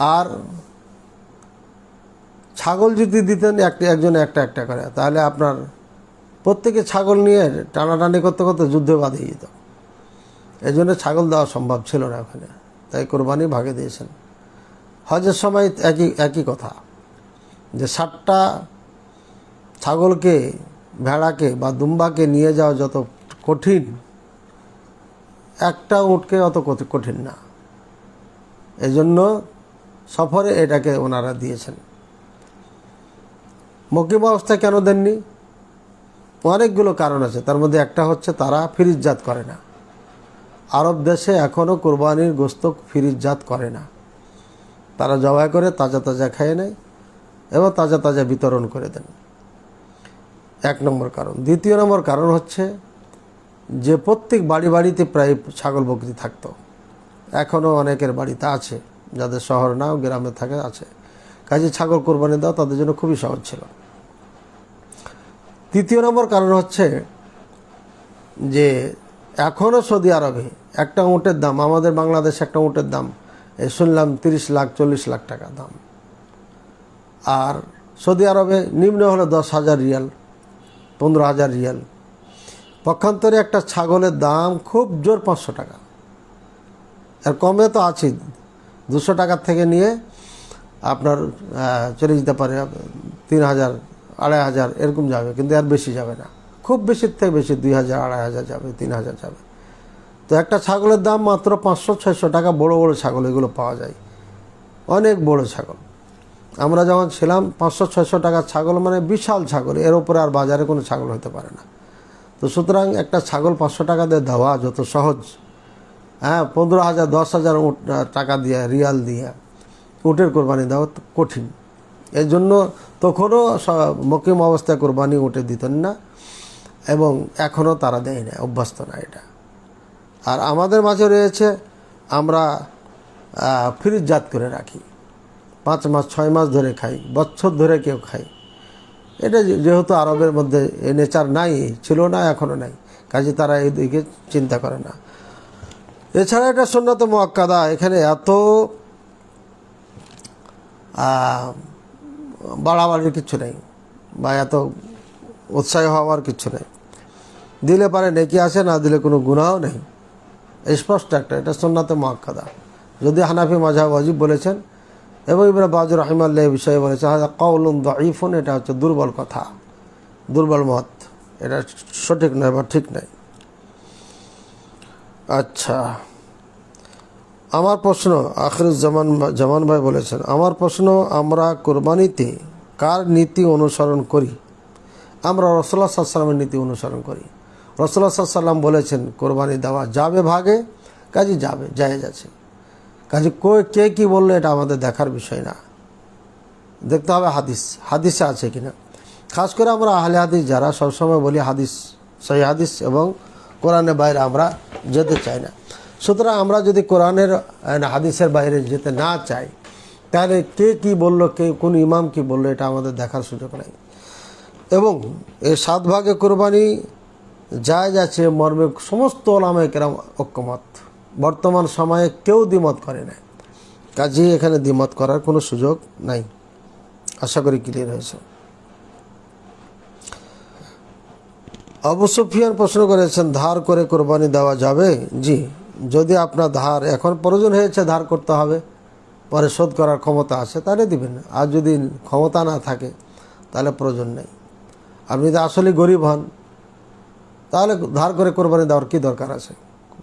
আর ছাগল যদি দিতেন একটা একজন একটা একটা করে, তাহলে আপনার প্রত্যেকে ছাগল নিয়ে টানাটানি করতে করতে যুদ্ধে বাঁধিয়ে যেত। এই জন্য ছাগল দেওয়া সম্ভব ছিল না ওখানে। তাই কোরবানি ভাগে দিয়েছেন। হজের সময় একই একই কথা, যে ষাটটা ছাগলকে, ভেড়াকে বা দুম্বাকে নিয়ে যাওয়া যত কঠিন, একটা উটকে অত কঠি- কঠিন না। এই জন্য সফরে এটাকে ওনারা দিয়েছেন। মকিম অবস্থায় কেন দেননি? অনেকগুলো কারণ আছে। তার মধ্যে একটা হচ্ছে তারা ফিরিজজাত করে না। আরব দেশে এখনও কোরবানির গোস্ত ফিরিজজাত করে না। তারা জবাই করে, তাজা তাজা খেয়ে নেয় এবং তাজা তাজা বিতরণ করে দেন। এক নম্বর কারণ। দ্বিতীয় নম্বর কারণ হচ্ছে যে প্রত্যেক বাড়ি বাড়িতে প্রায় ছাগল বকরি থাকতো। এখনও অনেকের বাড়িতে আছে। যাদের শহর না, গ্রামে থাকে, আছে। কাজে ছাগল কোরবানি দেওয়া তাদের জন্য খুবই সহজ ছিল। তৃতীয় নম্বর কারণ হচ্ছে যে এখনও সৌদি আরবে একটা উঁটের দাম, আমাদের বাংলাদেশে একটা উঁটের দাম শুনলাম তিরিশ লাখ, চল্লিশ লাখ টাকা দাম। আর সৌদি আরবে নিম্ন হলো দশ হাজার রিয়াল, পনেরো হাজার রিয়াল। পক্ষান্তরে একটা ছাগলের দাম খুব জোর পাঁচশো টাকা। আর কমে তো আছে দুশো টাকার থেকে নিয়ে আপনার চলে যেতে পারে, তিন হাজার, আড়াই হাজার, এরকম যাবে, কিন্তু আর বেশি যাবে না। খুব বেশির থেকে বেশি দুই হাজার, আড়াই হাজার যাবে, তিন হাজার যাবে। তো একটা ছাগলের দাম মাত্র পাঁচশো, ছয়শো টাকা, বড় বড় ছাগল এগুলো পাওয়া যায়। অনেক বড় ছাগল। আমরা যখন ছিলাম, পাঁচশো, ছয়শো টাকার ছাগল মানে বিশাল ছাগল, এর উপরে আর বাজারে কোনো ছাগল হতে পারে না। তো সুতরাং একটা ছাগল পাঁচশো টাকা দিয়ে দেওয়া যত সহজ। হ্যাঁ পনেরো হাজার, দশ হাজার টাকা দিয়ে, রিয়াল দিয়ে উটের কোরবানি দেওয়া কঠিন। এর জন্য তখনও মকিম অবস্থায় কোরবানি উঠে দিতেন না এবং এখনও তারা দেয় না, অভ্যস্ত না এটা। আর আমাদের মাঝে রয়েছে, আমরা ফ্রিজজাত করে রাখি। পাঁচ মাস, ছয় মাস ধরে খাই, বছর ধরে কেউ খাই এটা যেহেতু আরবের মধ্যে নেচার নাই, ছিল না, এখনও নাই। কাজে তারা এইদিকে চিন্তা করে না। এছাড়া এটা সন্ন্যত মোয়াক্কাদা, এখানে এত বাড়াবাড়ির কিছু নেই বা এত উৎসাহ হওয়ার কিছু নেই। দিলে পারে নেকি আসে, না দিলে কোনো গুণাও নেই। স্পষ্ট একটা, এটা সন্ন্যতে মোয়াক্কাদা। যদি হানাফি মাঝাব অজিব বলেছেন, এবং ইবরা বাজুর রহিমাল্লাহ এই বিষয়ে বলেছে হাজা কৌলুন দঈফুন, এটা হচ্ছে দুর্বল কথা, দুর্বল মত। এটা সঠিক নয় বা ঠিক নয়। আচ্ছা। আমার প্রশ্ন আখরুজ্জামান জামান ভাই বলেছেন, আমার প্রশ্ন, আমরা কোরবানিতে কার নীতি অনুসরণ করি? আমরা রসল্লা সাল্লামের নীতি অনুসরণ করি। রসল্লা সাল্লাম বলেছেন, কোরবানি দেওয়া যাবে ভাগে, কাজে যাবে, জায়েজ আছে। কাজে কে, কী বলল এটা আমাদের দেখার বিষয় না। দেখতে হবে হাদিস, হাদিসে আছে কিনা। খাস করে আমরা আহলে হাদিস যারা সবসময় বলি হাদিস সেই হাদিস এবং কোরআনের বাইরে আমরা যেতে চাই না। সুতরাং আমরা যদি কোরআনের হাদিসের বাইরে যেতে না চাই, তাহলে কে কি বলল, কে, কোন ইমাম কি বলল, এটা আমাদের দেখার সুযোগ নেই। এবং এই সাত ভাগে কোরবানি যায় যাচ্ছে মর্মে সমস্ত ওলামায় কেরাম ঐক্যমত। বর্তমান সময়ে কেউ দ্বিমত করে না কাজেই এখানে দ্বিমত করার কোনো সুযোগ নাই। আশা করি ক্লিয়ার হয়েছে। আবু সুফিয়ান প্রশ্ন করেছেন, ধার করে কোরবানি দেওয়া যাবে? জি, যদি আপনার ধার এখন প্রয়োজন হয়েছে, ধার করতে হবে। পরে শোধ করার ক্ষমতা আছে, তাহলে দিবেন। আর যদি ক্ষমতা না থাকে, তাহলে প্রয়োজন নেই। আপনি যদি আসলে গরিব হন, তাহলে ধার করে কোরবানি দেওয়ার কী দরকার আছে?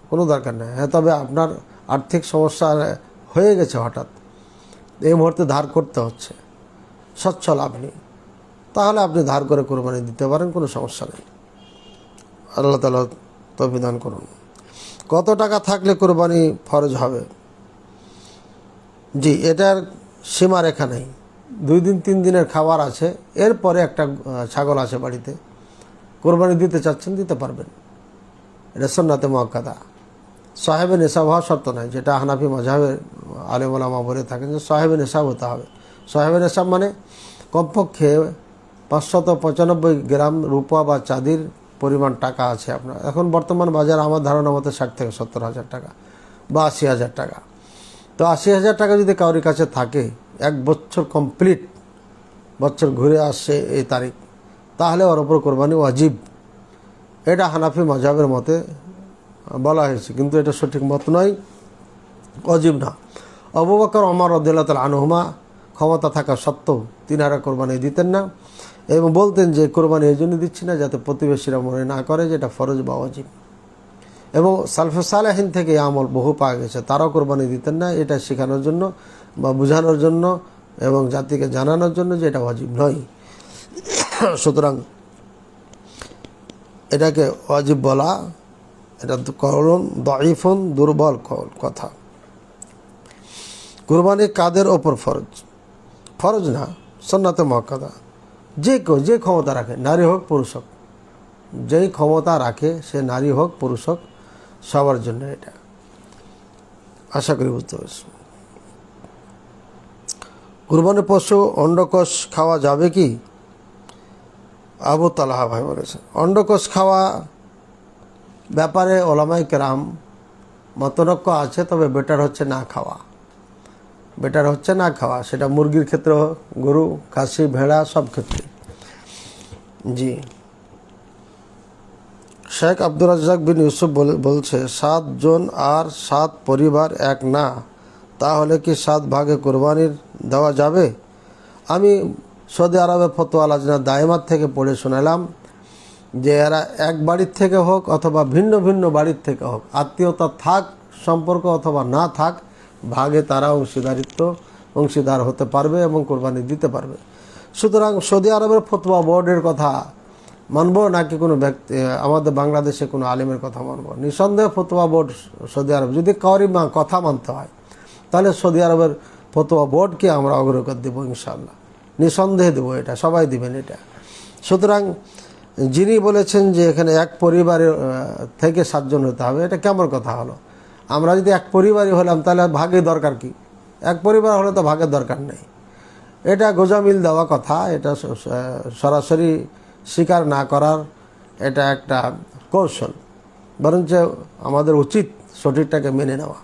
কোনো দরকার নেই। হ্যাঁ তবে আপনার আর্থিক সমস্যা হয়ে গেছে হঠাৎ। এই মুহূর্তে ধার করতে হচ্ছে। সচ্ছল আপনি। তাহলে আপনি ধার করে কোরবানি দিতে পারেন, কোনো সমস্যা নেই। আল্লাহ তালা তবিধান করুন। কত টাকা থাকলে কোরবানি ফরজ হবে? জি, এটার সীমারেখা নেই দুই দিন, তিন দিনের খাবার আছে, এরপরে একটা ছাগল আছে বাড়িতে। কোরবানি দিতে চাচ্ছেন, দিতে পারবেন। এটা সন্নাতে মক্কাদা সাহেবে নেশাব হওয়া শর্ত নয় যেটা হানাফি মজাহের আলেমা বলে থাকেন যে সাহেবে নেশাব হতে হবে। সাহেবে নেশাব মানে কমপক্ষে পাঁচশত পঁচানব্বই গ্রাম রূপা বা চাঁদির পরিমাণ টাকা আছে আপনার। এখন বর্তমান বাজার আমার ধারণা মতো ষাট থেকে সত্তর হাজার টাকা বা আশি হাজার টাকা। তো আশি হাজার টাকা যদি কারোর কাছে থাকে, এক বছর কমপ্লিট বছর ঘুরে আসছে এই তারিখ, তাহলে ওর ওপর কোরবানি ওয়াজিব। এটা হানাফি মজাবের মতে বলা হয়েছে, কিন্তু এটা সঠিক মত নয় অজীব না। আবু বকর অমর রদুল্লাহ আনহুমা ক্ষমতা থাকা সত্ত্বেও তিনারা কোরবানি দিতেন না। এবং বলতেন যে কোরবানি এই জন্য দিচ্ছি না যাতে প্রতিবেশীরা মনে না করে যে এটা ফরজ বা অজীব এবং সালফে সালাহিন থেকে আমল বহু পাওয়া গেছে। তারাও কোরবানি দিতেন না, এটা শেখানোর জন্য বা বোঝানোর জন্য এবং জাতিকে জানানোর জন্য যে এটা অজীব নয়। সুতরাং এটাকে অজীব বলা, এটা করণ দইফন দুর্বল কথা। কুরবানি কাদের ওপর ফরজ? ফরজ না, সন্নাতে মক্কাদা যে কেউ, যে ক্ষমতা রাখে, নারী হোক, পুরুষ হোক। যেই ক্ষমতা রাখে, সে নারী হোক, পুরুষ হোক, সবার জন্য এটা। আশা করি বুঝতে পারছি। কুরবানি পশু, অন্ডকোষ খাওয়া যাবে কি? আবু তালাহা ভাই বলেছেন, অন্ডকোষ খাওয়া ব্যাপারে ওলামাই কেরাম মতনক্য আছে, তবে বেটার হচ্ছে না খাওয়া। বেটার হচ্ছে না খাওয়া। সেটা মুরগির ক্ষেত্রে গরু, খাসি, ভেড়া, সব ক্ষেত্রে। জি। শেখ আব্দুর রাজ্জাক বিন ইউসুফ বলে- বলছে সাতজন আর সাত পরিবার এক না, তাহলে কি সাত ভাগে কোরবানির দেওয়া যাবে? আমি সৌদি আরবে ফতোয়া লাজনা দায়মার থেকে পড়ে শোনালাম যে এরা এক বাড়ির থেকে হোক অথবা ভিন্ন ভিন্ন বাড়ির থেকে হোক, আত্মীয়তা থাক, সম্পর্ক অথবা না থাক ভাগে তারা অংশীদারিত্ব, অংশীদার হতে পারবে এবং কোরবানি দিতে পারবে। সুতরাং সৌদি আরবের ফতোয়া বোর্ডের কথা মানবো নাকি কোনো ব্যক্তি, আমাদের বাংলাদেশে কোনো আলিমের কথা মানবো? নিঃসন্দেহে ফতোয়া বোর্ড সৌদি আরব, যদি কাউরি কথা মানতে হয়, তাহলে সৌদি আরবের ফতোয়া বোর্ডকে আমরা অগ্রগত দেবো ইনশাল্লাহ নিঃসন্দেহে দেবো এটা, সবাই দিবেন এটা। সুতরাং যিনি বলেছেন যে এখানে এক পরিবারের থেকে সাতজন হতে হবে, এটা কেমন কথা হলো? আমরা যদি এক পরিবারই হলাম, তাহলে ভাগে দরকার কি? এক পরিবার হলে তো ভাগের দরকার নেই। এটা গোজামিল দেওয়া কথা, এটা সরাসরি স্বীকার না করার এটা একটা কৌশল। বরঞ্চ আমাদের উচিত সঠিকটাকে মেনে নেওয়া।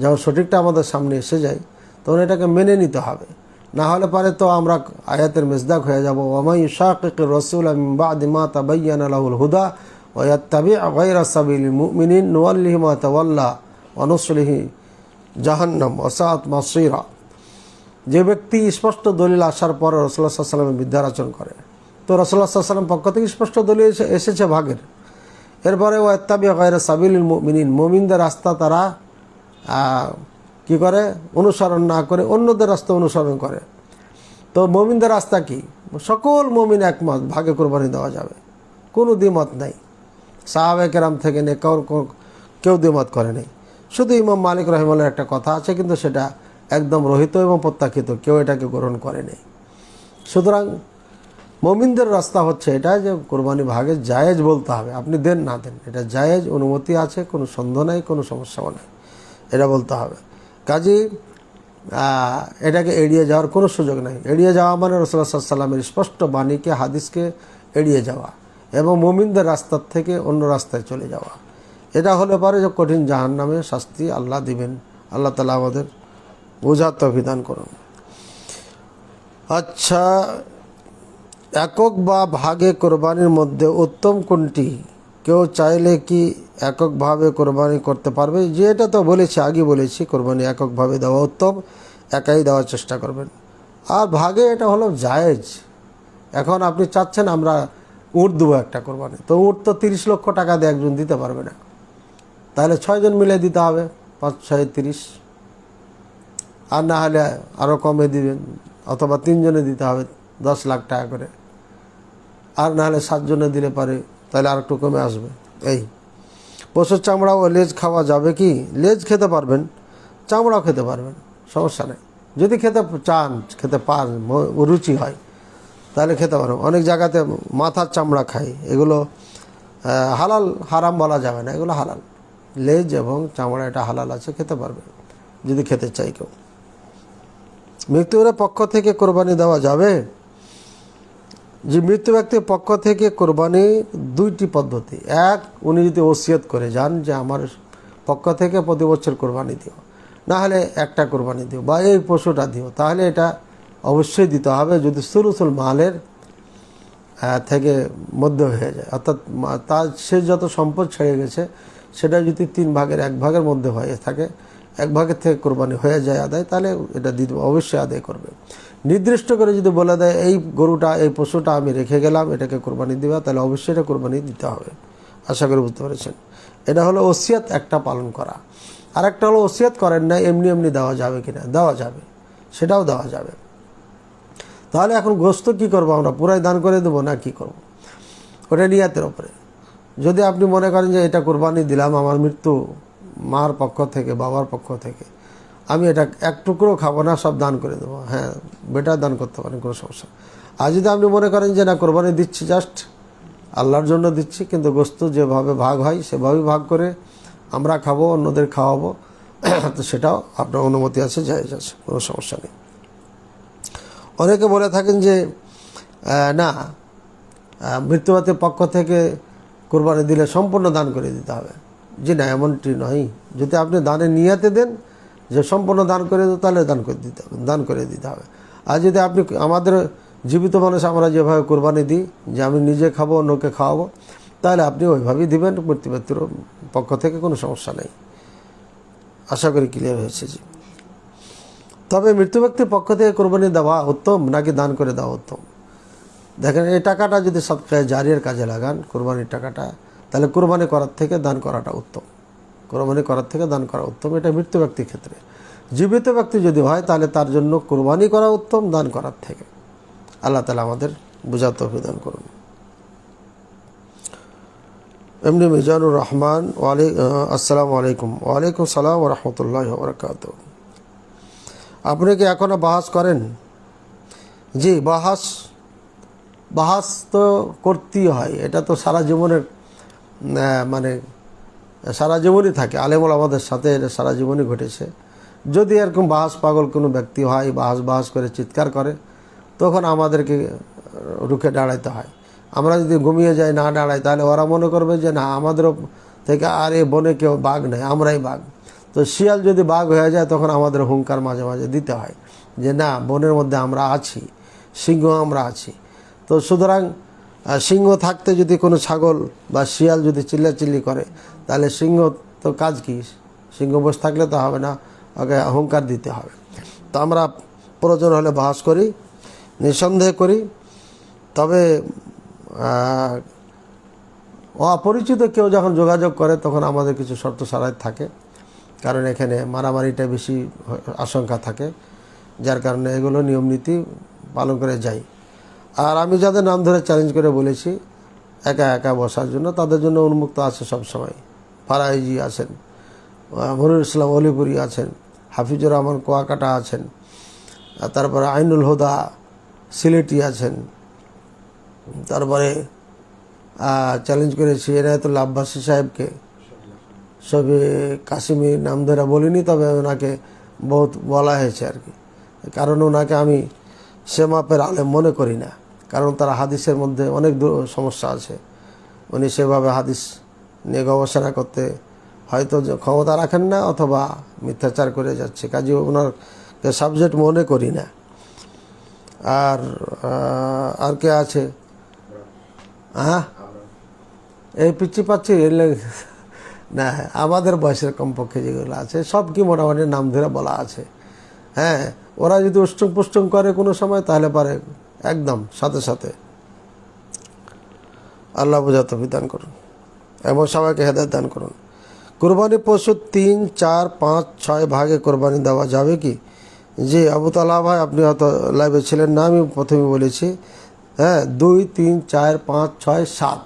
যখন সঠিকটা আমাদের সামনে এসে যায়, তখন এটাকে মেনে নিতে হবে। না হলে পারে তো আমরা আয়াতের মেজদাক হয়ে যাব। ওমাই শাকিক রসুল বাদিমা তাবাইয়ান আলাহুল হুদা। ওয়াত্তাবি জাহান্নাম যে ব্যক্তি স্পষ্ট দলিল আসার পর রসুল্লাহ সাল্লামের বিদ্যারাচন করে। তো সাল্লাম পক্ষ থেকে স্পষ্ট দলিল এসেছে ভাগের। এরপরে ও এত্তাবি গায়রা সাবিল মুমিনিন, মুমিনদের রাস্তা তারা কি করে? অনুসরণ না করে, অন্যদের রাস্তা অনুসরণ করে। তো মমিনদের রাস্তা কি? সকল মমিন একমত, ভাগে কোরবানি দেওয়া যাবে। কোনো দ্বিমত নাই। সাহাবে কেরাম থেকে নে কাউর কো- কেউ দ্বিমত করে নেই শুধু ইমাম মালিক রহিমালের একটা কথা আছে, কিন্তু সেটা একদম রহিত এবং প্রত্যাখ্যিত কেউ এটাকে গ্রহণ করে নেই সুতরাং মমিনদের রাস্তা হচ্ছে এটা যে কোরবানি ভাগে জায়েজ বলতে হবে, আপনি দেন না দেন, এটা জায়েজ, অনুমতি আছে, কোনো সন্দেহ নাই, কোনো সমস্যাও নেই, এটা বলতে হবে। কাজী এটাকে এড়িয়ে যাওয়ার কোনো সুযোগ নেই। এড়িয়ে যাওয়া মানে রসুল্লাহ সাল্লামের স্পষ্ট বাণীকে, হাদিসকে এড়িয়ে যাওয়া। এবং মমিনদের রাস্তার থেকে অন্য রাস্তায় চলে যাওয়া। এটা হলে পারে যে কঠিন জাহান নামে শাস্তি আল্লাহ দিবেন। আল্লাহ তালা আমাদের বোঝার অভিধান করুন। আচ্ছা একক বা ভাগে কোরবানির মধ্যে উত্তম কোনটি? কেউ চাইলে কি এককভাবে কোরবানি করতে পারবে? যে এটা তো বলেছি, আগে বলেছি, কোরবানি এককভাবে দেওয়া উত্তম, একাই দেওয়ার চেষ্টা করবেন। আর ভাগে এটা হলো জায়েজ। এখন আপনি চাচ্ছেন আমরা উট দেবো একটা কোরবানি। তো উট তো তিরিশ লক্ষ টাকা দিয়ে একজন দিতে পারবে না। তাহলে ছয়জন মিলে দিতে হবে, পাঁচ, ছয়, তিরিশ। আর না হলে আরও কমে দিবেন, অথবা তিনজনে দিতে হবে দশ লাখ টাকা করে। আর না হলে সাতজনে দিলে পারে, তাহলে আর একটু কমে আসবে। এই, পশুর চামড়া ও লেজ খাওয়া যাবে কি? লেজ খেতে পারবেন, চামড়াও খেতে পারবেন, সমস্যা নেই। যদি খেতে চান, খেতে পার রুচি হয়। তাহলে খেতে পারবেন অনেক জায়গাতে মাথার চামড়া খায়। এগুলো হালাল, হারাম বলা যাবে না। এগুলো হালাল। লেজ এবং চামড়া, এটা হালাল আছে, খেতে পারবে, যদি খেতে চাই কেউ। মৃত্যুর পক্ষ থেকে কোরবানি দেওয়া যাবে। যে মৃত্যু ব্যক্তির পক্ষ থেকে কোরবানি, দুইটি পদ্ধতি। এক, উনি যদি ওসিয়ত করে যান যে আমার পক্ষ থেকে প্রতি বছর কোরবানি দিও। না হলে একটা কোরবানি দিও বা এই পশুটা দিও। তাহলে এটা অবশ্যই দিতে হবে যদি সুরুসুল মালের থেকে মধ্য হয়ে যায়। অর্থাৎ তার সে যত সম্পদ ছেড়ে গেছে, সেটা যদি তিন ভাগের এক ভাগের মধ্যে হয়ে থাকে, এক ভাগের থেকে কোরবানি হয়ে যায় আদায়, তাহলে এটা দিতে অবশ্যই আদায় করবে। নির্দিষ্ট করে যদি বলে দেয়, এই গরুটা, এই পশুটা আমি রেখে গেলাম, এটাকে কোরবানি দিবা, তাহলে অবশ্যই এটা কোরবানি দিতে হবে। আশা করি বুঝতে পেরেছেন। এটা হলো ওসিয়াত একটা পালন করা। আর একটা হলো ওসিয়াত করেন না, এমনি এমনি দেওয়া যাবে কিনা? দেওয়া যাবে। সেটাও দেওয়া যাবে। তাহলে এখন গোস্ত কি করব আমরা? পুরাই দান করে দেবো না কি করব? ওটা নিয়াতের ওপরে যদি আপনি মনে করেন যে এটা কোরবানি দিলাম, আমার মৃত্যু মার পক্ষ থেকে, বাবার পক্ষ থেকে, আমি এটা এক টুকরো খাব না, সব দান করে দেবো। হ্যাঁ বেটার দান করতে পারেন, কোনো সমস্যা। আর যদি আপনি মনে করেন যে না, কোরবানি দিচ্ছি জাস্ট আল্লাহর জন্য দিচ্ছি, কিন্তু গোস্ত যেভাবে ভাগ হয়, সেভাবেই ভাগ করে আমরা খাব, অন্যদের খাওয়াবো, তো সেটাও আপনার অনুমতি আছে, জায়েজ আছে, কোনো সমস্যা নেই। অনেকে বলে থাকেন যে না মৃত্যুবাতের পক্ষ থেকে কোরবানি দিলে সম্পূর্ণ দান করে দিতে হবে। যে না, এমনটি নয়। যদি আপনি দানে নিয়াতে দেন যে সম্পূর্ণ দান করে দেন, তাহলে দান করে দিতে হবে, দান করে দিতে হবে। আর যদি আপনি আমাদের জীবিত মানুষ, আমরা যেভাবে কোরবানি দিই, যে আমি নিজে খাব, অন্যকে খাওয়াবো, তাহলে আপনি ওইভাবেই দিবেন মৃত্যুবাতির পক্ষ থেকে কোনো সমস্যা নেই। আশা করি ক্লিয়ার হয়েছে, জি। তবে মৃত্যু ব্যক্তির পক্ষ থেকে কোরবানি দেওয়া উত্তম নাকি দান করে দেওয়া উত্তম? দেখেন, এই টাকাটা যদি সৎকায় জারির কাজে লাগান, কোরবানির টাকাটা, তাহলে কোরবানি করার থেকে দান করাটা উত্তম। কোরবানি করার থেকে দান করা উত্তম, এটা মৃত্যু ব্যক্তির ক্ষেত্রে। জীবিত ব্যক্তি যদি হয়, তাহলে তার জন্য কোরবানি করা উত্তম, দান করার থেকে। আল্লাহ তালা আমাদের বোঝাতে অভিদান করুন। এমনি মিজানুর রহমান ওয়ালাই আসসালামু আলাইকুম। ওয়ালাইকুম সালাম রহমতুল্লাহ বরকাত আপনি কি এখনও বাহাস করেন? জি, বাহাস বাহাস তো করতেই হয়। এটা তো সারা জীবনের মানে সারা জীবনই থাকে। আলেমুল আমাদের সাথে এটা সারা জীবনই ঘটেছে। যদি এরকম বাহাস পাগল কোনো ব্যক্তি হয়, বাহাস বাহাস করে চিৎকার করে, তখন আমাদেরকে রুখে দাঁড়াইতে হয়। আমরা যদি ঘুমিয়ে যাই, না দাঁড়াই, তাহলে ওরা মনে করবে যে, না, আমাদেরও থেকে আর এ বনে কেউ বাঘ নেই, আমরাই বাঘ। তো শিয়াল যদি বাঘ হয়ে যায়, তখন আমাদের হুঙ্কার মাঝে মাঝে দিতে হয় যে, না, বনের মধ্যে আমরা আছি, সিংহ আমরা আছি। তো সুতরাং সিংহ থাকতে যদি কোনো ছাগল বা শিয়াল যদি চিল্লাচিল্লি করে, তাহলে সিংহ তো কাজ কি? সিংহ বসে থাকলে তো হবে না, ওকে হুঙ্কার দিতে হবে। তো আমরা প্রয়োজন হলে বাস করি, নিঃসন্দেহ করি। তবে অপরিচিত কেউ যখন যোগাযোগ করে, তখন আমাদের কিছু শর্ত সারাই থাকে। কারণ এখানে মারামারিটা বেশি আশঙ্কা থাকে যার কারণে এগুলো নিয়ম নীতি পালন করে যাই আর আমি যাদের নাম ধরে চ্যালেঞ্জ করে বলেছি একা একা বসার জন্য তাদের জন্য উন্মুক্ত আছে সব সময় ফারাইজি আছেন আহ, মনিরুল ইসলাম অলিপুরি আছেন হাফিজুর রহমান কোয়াকাটা আছেন তারপরে আইনুল হুদা সিলেটি আছেন। তারপরে চ্যালেঞ্জ করেছি এনায়তুল্লা আব্বাসী সাহেবকে। সবে কাশিমির নাম ধরে বলিনি, তবে ওনাকে বহুত বলা হয়েছে আর কি। কারণ ওনাকে আমি সে মাপের আলেম মনে করি না, কারণ তার হাদিসের মধ্যে অনেক সমস্যা আছে। উনি সেভাবে হাদিস নিয়ে গবেষণা করতে হয়তো ক্ষমতা রাখেন না অথবা মিথ্যাচার করে যাচ্ছে, কাজে ওনার সাবজেক্ট মনে করি না। আর আর কে আছে? হ্যাঁ এই পিচ্ছি পাচ্ছি না, আমাদের বয়সের কমপক্ষে যেগুলো আছে, সব কি মোটামুটি নাম ধরে বলা আছে। হ্যাঁ ওরা যদি উষ্টং পুষ্টং করে কোনো সময়, তাহলে পারে একদম সাথে সাথে। আল্লাহ বোঝাতে বিধান করুন এবং সবাইকে হেদায়ত দান করুন। কোরবানি পশু তিন, চার, পাঁচ, ছয় ভাগে কোরবানি দেওয়া যাবে কি? যে আবু তালা ভাই, আপনি হয়তো লাইভে ছিলেন না, আমি প্রথমে বলেছি। হ্যাঁ দুই, তিন, চার, পাঁচ, ছয়, সাত।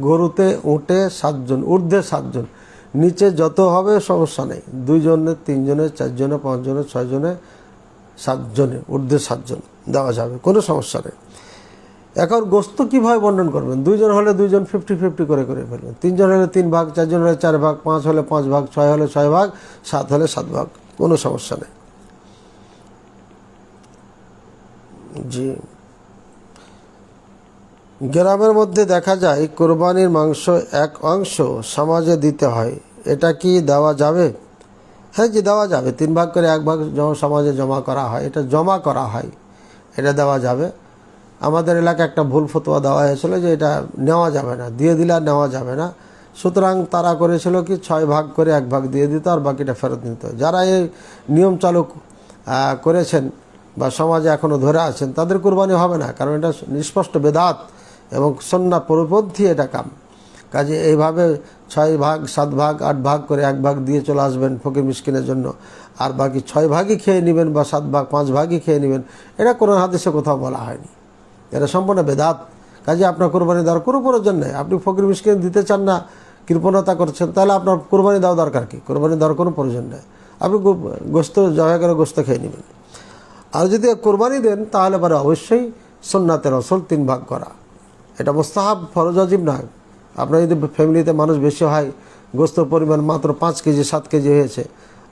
গরুতে উঠে সাতজন, ঊর্ধ্বে সাতজন। নিচে যত হবে সমস্যা নেই। দুইজনের তিনজনের চারজনে, পাঁচজনে, ছয়জনে, সাতজনে, ঊর্ধ্বে সাতজন দেওয়া যাবে, কোনো সমস্যা নেই। এখন গোস্ত কীভাবে বন্টন করবেন? দুইজন হলে দুইজন ফিফটি ফিফটি করে করে ফেলবেন। তিনজন হলে তিন ভাগ, চারজন হলে চার ভাগ, পাঁচ হলে পাঁচ ভাগ, ছয় হলে ছয় ভাগ, সাত হলে সাত ভাগ, কোনো সমস্যা নেই। জি। গ্রামের মধ্যে দেখা যায় কোরবানির মাংস এক অংশ সমাজে দিতে হয়। এটা কি দেওয়া যাবে? হ্যাঁ যে দেওয়া যাবে। তিন ভাগ করে এক ভাগ সমাজে জমা করা হয়। এটা জমা করা হয়। এটা দেওয়া যাবে। আমাদের এলাকায় একটা ভুল ফতোয়া দেওয়া হয়েছিল যে এটা নেওয়া যাবে না। দিয়ে দিলে আর নেওয়া যাবে না। সুতরাং তারা করেছিল কি ছয় ভাগ করে এক ভাগ দিয়ে দিত আর বাকিটা ফেরত নিত যারা এই নিয়ম চালু করেছেন বা সমাজে এখনও ধরে আছেন, তাদের কোরবানি হবে না। কারণ এটা নিষ্পষ্ট বেদাত। এবং সন্না পরিপন্থী এটা কাম। কাজে এইভাবে ছয় ভাগ, সাত ভাগ, আট ভাগ করে এক ভাগ দিয়ে চলে আসবেন ফকির মিসকিনের জন্য। আর বাকি ছয় ভাগই খেয়ে নেবেন বা সাত ভাগ, পাঁচ ভাগই খেয়ে নেবেন, এটা কোনো হাদিসে কোথাও বলা হয়নি। এটা সম্পূর্ণ বেদাত। কাজে আপনার কোরবানি দেওয়ার কোনো প্রয়োজন নেই। আপনি ফকির মিসকিন দিতে চান না, কৃপণতা করছেন, তাহলে আপনার কোরবানি দেওয়া দরকার কি? কোরবানি দেওয়ার কোনো প্রয়োজন নেই। আপনি গোস্ত জবাই করে গোস্ত খেয়ে নেবেন। আর যদি কোরবানি দেন, তাহলে পরে অবশ্যই সন্ন্যাতের রসল তিন ভাগ করা। এটা মোস্তাহাব ফরজ অজিব না আপনার যদি ফ্যামিলিতে মানুষ বেশি হয় গোস্তর পরিমাণ মাত্র পাঁচ কেজি, সাত কেজি হয়েছে।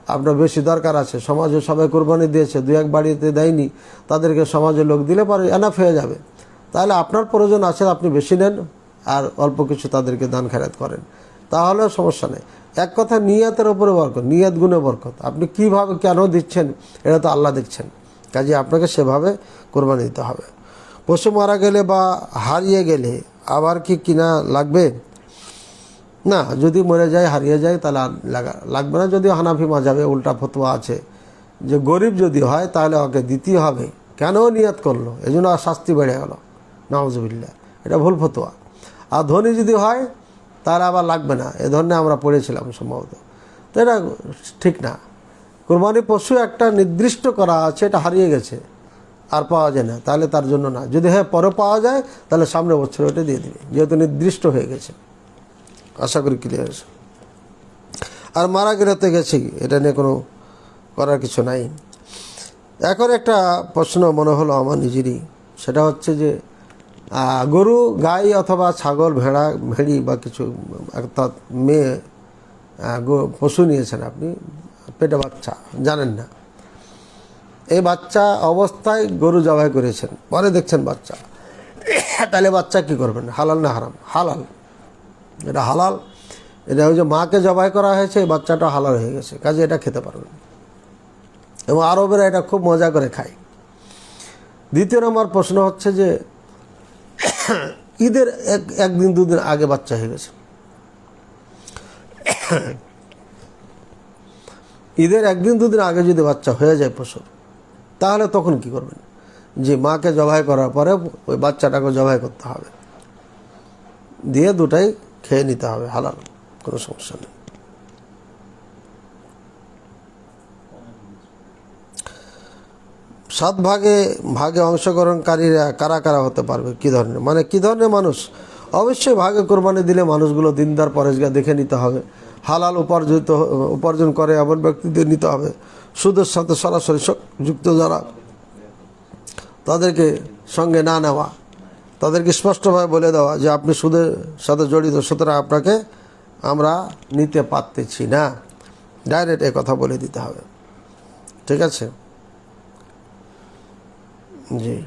আপনার বেশি দরকার আছে। সমাজে সবাই কোরবানি দিয়েছে দু এক বাড়িতে দেয়নি, তাদেরকে সমাজে লোক দিলে পরে এনাফ হয়ে যাবে। তাহলে আপনার প্রয়োজন আছে, আপনি বেশি নেন আর অল্প কিছু তাদেরকে দান খেরাত করেন। তাহলেও সমস্যা নেই। এক কথা নিয়াতের ওপরে বরকত, নিয়াত গুণে বরকত। আপনি কীভাবে কেন দিচ্ছেন, এটা তো আল্লাহ দেখছেন। কাজে আপনাকে সেভাবে কোরবানি দিতে হবে। পশু মারা গেলে বা হারিয়ে গেলে আবার কি কিনা লাগবে? না, যদি মরে যায়, হারিয়ে যায়, তাহলে লাগা, লাগবে না। যদি হানাফি মাজাবে উল্টা ফতোয়া আছে। যে গরিব যদি হয়, তাহলে ওকে দিতেই হবে। কেন নিয়াত করল? এই জন্য শাস্তি বেড়ে গেল। নওয়াজবিল্লা এটা ভুল ফতোয়া। আর ধনী যদি হয়, তাহলে আবার লাগবে না। এ ধরনের আমরা পড়েছিলাম সম্ভবত। তো এটা ঠিক না। কোরবানি পশু একটা নির্দিষ্ট করা আছে, এটা হারিয়ে গেছে। আর পাওয়া যায় না, তাহলে তার জন্য না। যদি হ্যাঁ পরে পাওয়া যায়, তাহলে সামনে বছর ওটা দিয়ে দিবে। যেহেতু নির্দিষ্ট হয়ে গেছে। আশা করি ক্লিয়ার আছে। আর মারা গেলে তো গেছে এটা নিয়ে কোনো করার কিছু নাই। এখন একটা প্রশ্ন মনে হলো আমার নিজেরই। সেটা হচ্ছে যে গরু, গাই অথবা ছাগল, ভেড়া, ভেড়ি বা কিছু অর্থাৎ মেয়ে পশু নিয়েছেন আপনি, পেটে বাচ্চা, জানেন না। এই বাচ্চা অবস্থায় গরু জবাই করেছেন। পরে দেখছেন বাচ্চা। তাহলে বাচ্চা কি করবেন? হালাল না হারাম? হালাল। এটা হালাল। এটা ওই যে মাকে জবাই করা হয়েছে, এই বাচ্চাটা হালাল হয়ে গেছে। কাজে এটা খেতে পারবেন। এবং আরবেরা এটা খুব মজা করে খায়। দ্বিতীয় নম্বর প্রশ্ন হচ্ছে যে, ঈদের এক একদিন, দুদিন আগে বাচ্চা হয়ে গেছে। ঈদের একদিন, দুদিন আগে যদি বাচ্চা হয়ে যায় পশুর তাহলে তখন কি করবেন? যে মাকে জবাই করার পরে ওই বাচ্চাটাকে জবাই করতে হবে। দিয়ে দুটাই খেয়ে নিতে হবে হালাল, কোনো সমস্যা নেই। সাত ভাগে ভাগে অংশগ্রহণকারীরা কারা কারা হতে পারবে, কি ধরনের? মানে কি ধরনের মানুষ? অবশ্যই ভাগে কোরবানি দিলে মানুষগুলো দিনদার পরেশগা দেখে নিতে হবে। হালাল উপার্জিত, উপার্জন করে এমন ব্যক্তিদের নিতে হবে সুদের সাথে সরাসরি যুক্ত যারা, তাদেরকে সঙ্গে না নেওয়া, তাদেরকে স্পষ্টভাবে বলে দেওয়া যে আপনি সুদের সাথে জড়িত, সুতরাং আপনাকে আমরা নিতে পারতেছি না। ডাইরেক্ট এ কথা বলে দিতে হবে। ঠিক আছে? জি।